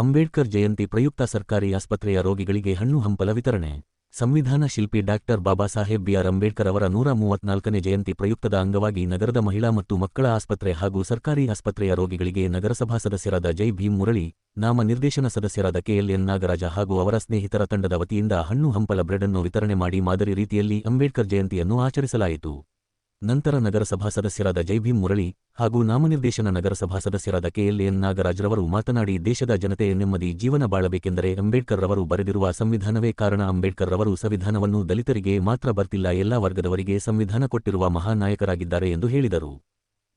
ಅಂಬೇಡ್ಕರ್ ಜಯಂತಿ ಪ್ರಯುಕ್ತ ಸರ್ಕಾರಿ ಆಸ್ಪತ್ರೆಯ ರೋಗಿಗಳಿಗೆ ಹಣ್ಣು ಹಂಪಲ ವಿತರಣೆ. ಸಂವಿಧಾನ ಶಿಲ್ಪಿ doctor Baba Saheb B R Ambedkar ಅವರ ನೂರ ಮೂವತ್ನಾಲ್ಕನೇ ಜಯಂತಿ ಪ್ರಯುಕ್ತದ ಅಂಗವಾಗಿ ನಗರದ ಮಹಿಳಾ ಮತ್ತು ಮಕ್ಕಳ ಆಸ್ಪತ್ರೆ ಹಾಗೂ ಸರ್ಕಾರಿ ಆಸ್ಪತ್ರೆಯ ರೋಗಿಗಳಿಗೆ ನಗರಸಭಾ ಸದಸ್ಯರಾದ ಜೈ ಭೀಮ್ ಮುರಳಿ, ನಾಮ ನಿರ್ದೇಶನ ಸದಸ್ಯರಾದ ಕೆಎಲ್ಎನ್ ನಾಗರಾಜ ಹಾಗೂ ಅವರ ಸ್ನೇಹಿತರ ತಂಡದ ವತಿಯಿಂದ ಹಣ್ಣು ಹಂಪಲ ಬ್ರೆಡ್ ಅನ್ನು ವಿತರಣೆ ಮಾಡಿ ಮಾದರಿ ರೀತಿಯಲ್ಲಿ ಅಂಬೇಡ್ಕರ್ ಜಯಂತಿಯನ್ನು ಆಚರಿಸಲಾಯಿತು. ನಂತರ ನಗರಸಭಾ ಸದಸ್ಯರಾದ ಜೈಭೀಮ್ ಮುರಳಿ ಹಾಗೂ ನಾಮನಿರ್ದೇಶನ ನಗರಸಭಾ ಸದಸ್ಯರಾದ ಕೆಎಲ್ಎನ್ ನಾಗರಾಜ್ರವರು ಮಾತನಾಡಿ, ದೇಶದ ಜನತೆ ನೆಮ್ಮದಿ ಜೀವನ ಬಾಳಬೇಕೆಂದರೆ ಅಂಬೇಡ್ಕರ್ ರವರು ಬರೆದಿರುವ ಸಂವಿಧಾನವೇ ಕಾರಣ. ಅಂಬೇಡ್ಕರ್ ರವರು ಸಂವಿಧಾನವನ್ನು ದಲಿತರಿಗೆ ಮಾತ್ರ ಬರ್ತಿಲ್ಲ, ಎಲ್ಲಾ ವರ್ಗದವರಿಗೆ ಸಂವಿಧಾನ ಕೊಟ್ಟಿರುವ ಮಹಾನಾಯಕರಾಗಿದ್ದಾರೆ ಎಂದು ಹೇಳಿದರು.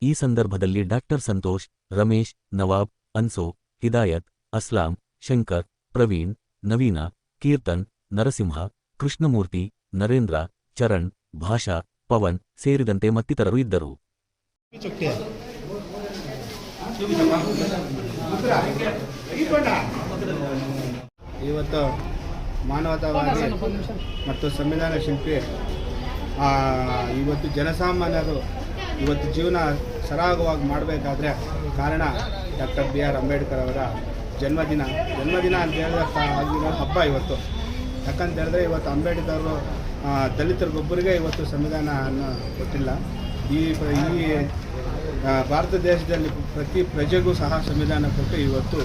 ಈ ಸಂದರ್ಭದಲ್ಲಿ ಡಾಕ್ಟರ್ ಸಂತೋಷ್, ರಮೇಶ್, ನವಾಬ್, ಅನ್ಸೋ, ಹಿದಾಯತ್, ಅಸ್ಲಾಂ, ಶಂಕರ್, ಪ್ರವೀಣ್, ನವೀನ, ಕೀರ್ತನ್, ನರಸಿಂಹ, ಕೃಷ್ಣಮೂರ್ತಿ, ನರೇಂದ್ರ, ಚರಣ್, ಭಾಷಾ ಪವನ್ ಸೇರಿದಂತೆ ಮತ್ತಿತರರು ಇದ್ದರು. ಇವತ್ತು ಮಾನವತಾವಾದಿ ಮತ್ತು ಸಂವಿಧಾನ ಶಿಲ್ಪಿ ಇವತ್ತು ಜನಸಾಮಾನ್ಯರು ಇವತ್ತು ಜೀವನ ಸರಾಗವಾಗಿ ಮಾಡಬೇಕಾದ್ರೆ ಕಾರಣ ಡಾಕ್ಟರ್ ಬಿ ಆರ್ ಅಂಬೇಡ್ಕರ್ ಅವರ ಜನ್ಮದಿನ. ಜನ್ಮದಿನ ಅಂತ ಹೇಳಿದ ಹಬ್ಬ ಇವತ್ತು. ಯಾಕಂತ ಹೇಳಿದ್ರೆ ಇವತ್ತು ಅಂಬೇಡ್ಕರ್ ದಲಿತರಿಗೊಬ್ಬರಿಗೆ ಇವತ್ತು ಸಂವಿಧಾನ ಕೊಟ್ಟಿಲ್ಲ. ಈ ಈ ಭಾರತ ದೇಶದಲ್ಲಿ ಪ್ರತಿ ಪ್ರಜೆಗೂ ಸಹ ಸಂವಿಧಾನ ಕೊಟ್ಟು ಇವತ್ತು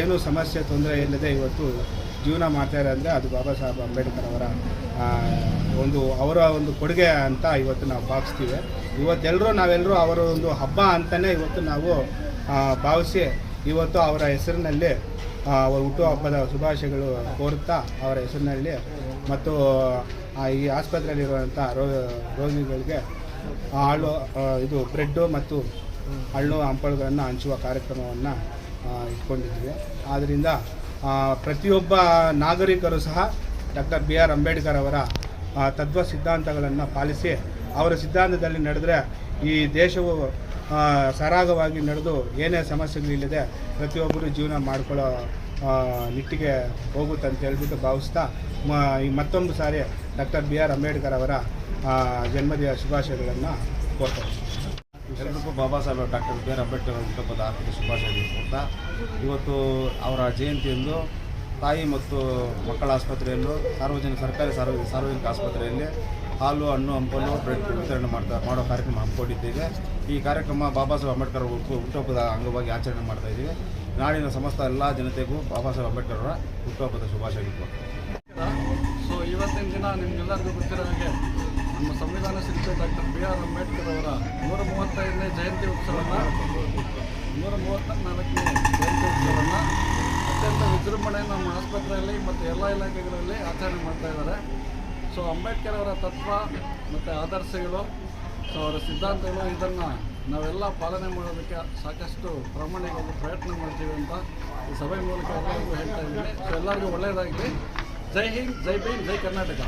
ಏನು ಸಮಸ್ಯೆ ತೊಂದರೆ ಇಲ್ಲದೆ ಇವತ್ತು ಜೀವನ ಮಾಡ್ತಾ ಅಂದರೆ ಅದು ಬಾಬಾ ಸಾಹೇಬ್ ಅಂಬೇಡ್ಕರ್ ಅವರ ಒಂದು ಅವರ ಒಂದು ಕೊಡುಗೆ ಅಂತ ಇವತ್ತು ನಾವು ಭಾವಿಸ್ತೀವಿ. ಇವತ್ತೆಲ್ಲರೂ ನಾವೆಲ್ಲರೂ ಅವರ ಒಂದು ಹಬ್ಬ ಅಂತಲೇ ಇವತ್ತು ನಾವು ಭಾವಿಸಿ ಇವತ್ತು ಅವರ ಹೆಸರಿನಲ್ಲಿ ಅವರ ಹುಟ್ಟುಹಬ್ಬದ ಶುಭಾಶಯಗಳು ಕೋರುತ್ತಾ ಅವರ ಹೆಸರಿನಲ್ಲಿ ಮತ್ತು ಈ ಆಸ್ಪತ್ರೆಯಲ್ಲಿರುವಂಥ ರೋಗಿಗಳಿಗೆ ಆ, ಇದು ಬ್ರೆಡ್ಡು ಮತ್ತು ಹಣ್ಣು ಹಂಪಲುಗಳನ್ನು ಹಂಚುವ ಕಾರ್ಯಕ್ರಮವನ್ನು ಇಟ್ಕೊಂಡಿದ್ವಿ ಆದ್ದರಿಂದ ಪ್ರತಿಯೊಬ್ಬ ನಾಗರಿಕರು ಸಹ ಡಾಕ್ಟರ್ ಬಿ ಆರ್ ಅಂಬೇಡ್ಕರ್ ಅವರ ತತ್ವ ಸಿದ್ಧಾಂತಗಳನ್ನು ಪಾಲಿಸಿ ಅವರ ಸಿದ್ಧಾಂತದಲ್ಲಿ ನಡೆದರೆ ಈ ದೇಶವು ಸರಾಗವಾಗಿ ನಡೆದು ಏನೇ ಸಮಸ್ಯೆಗಳಿಲ್ಲದೆ ಪ್ರತಿಯೊಬ್ಬರು ಜೀವನ ಮಾಡ್ಕೊಳ್ಳೋ ನಿಟ್ಟಿಗೆ ಹೋಗುತ್ತೆ ಅಂತ ಹೇಳ್ಬಿಟ್ಟು ಭಾವಿಸ್ತಾ ಮತ್ತೊಂದು ಸಾರಿ ಡಾಕ್ಟರ್ ಬಿ ಆರ್ ಅಂಬೇಡ್ಕರ್ ಅವರ ಜನ್ಮದಿನ ಶುಭಾಶಯಗಳನ್ನು ಕೋರ್ತಾರೆ ಎಲ್ರಿಗೂ Baba Saheb doctor B R Ambedkar ಅವರ ಹುಟ್ಟುಹಬ್ಬದ ಆರ್ಥಿಕ ಶುಭಾಶಯಗಳು ಕೊಡ್ತಾ ಇವತ್ತು ಅವರ ಜಯಂತಿಯಂದು ತಾಯಿ ಮತ್ತು ಮಕ್ಕಳ ಆಸ್ಪತ್ರೆಯಲ್ಲೂ ಸಾರ್ವಜನಿಕ, ಸರ್ಕಾರಿ ಸಾರ್ವಜನಿಕ ಆಸ್ಪತ್ರೆಯಲ್ಲಿ ಹಾಲು, ಹಣ್ಣು, ಹಂಪಲು, ಬ್ರೆಡ್ ವಿತರಣೆ ಮಾಡ್ತಾ, ಮಾಡೋ ಕಾರ್ಯಕ್ರಮ ಹಮ್ಮಿಕೊಂಡಿದ್ದೇವೆ. ಈ ಕಾರ್ಯಕ್ರಮ ಬಾಬಾ ಸಾಹೇಬ್ ಅಂಬೇಡ್ಕರ್ ಅವರು ಹುಟ್ಟು ಹುಟ್ಟುಹಬ್ಬದ ಅಂಗವಾಗಿ ಆಚರಣೆ ಮಾಡ್ತಾ ಇದ್ದೀವಿ. ನಾಡಿನ ಸಮಸ್ತ ಎಲ್ಲ ಜನತೆಗೂ ಬಾಬಾ ಸಾಹೇಬ್ ಅಂಬೇಡ್ಕರ್ ಅವರ ಹುಟ್ಟುಹಬ್ಬದ ಶುಭಾಶಯಗಳು ಸೊ ಇವತ್ತಿನ ದಿನ ನಿಮಗೆಲ್ಲರಿಗೂ ಗೊತ್ತಿರೋ ಹಾಗೆ, ನಮ್ಮ ಸಂವಿಧಾನ ಶಿಲ್ಪಿ ಡಾಕ್ಟರ್ ಬಿ ಆರ್ ಅಂಬೇಡ್ಕರ್ ಅವರ ನೂರ ಮೂವತ್ತೈದನೇ ಜಯಂತಿ ಉತ್ಸವವನ್ನು ನೂರ ಮೂವತ್ತ ನಾಲ್ಕನೇ ಜಯಂತಿ ಉತ್ಸವವನ್ನು ಅತ್ಯಂತ ವಿಜೃಂಭಣೆ ನಮ್ಮ ಆಸ್ಪತ್ರೆಯಲ್ಲಿ ಮತ್ತು ಎಲ್ಲ ಇಲಾಖೆಗಳಲ್ಲಿ ಆಚರಣೆ ಮಾಡ್ತಾ ಇದ್ದಾರೆ. ಸೊ ಅಂಬೇಡ್ಕರ್ ಅವರ ತತ್ವ ಮತ್ತು ಆದರ್ಶಗಳು ಸೊ ಅವರ ಸಿದ್ಧಾಂತಗಳು ಇದನ್ನು ನಾವೆಲ್ಲ ಪಾಲನೆ ಮಾಡೋದಕ್ಕೆ ಸಾಕಷ್ಟು ಪ್ರಾಮಾಣಿಕವಾಗಿ ಪ್ರಯತ್ನ ಮಾಡ್ತೀವಿ ಅಂತ ಈ ಸಭೆ ಮೂಲಕ ಎಲ್ಲರಿಗೂ ಹೇಳ್ತಾ ಇದ್ದೀನಿ. ಸೊ ಎಲ್ಲರಿಗೂ ಒಳ್ಳೆಯದಾಗಲಿ. ಜೈ ಹಿಂದ್, ಜೈ ಭೀಮ್, ಜೈ ಕರ್ನಾಟಕ.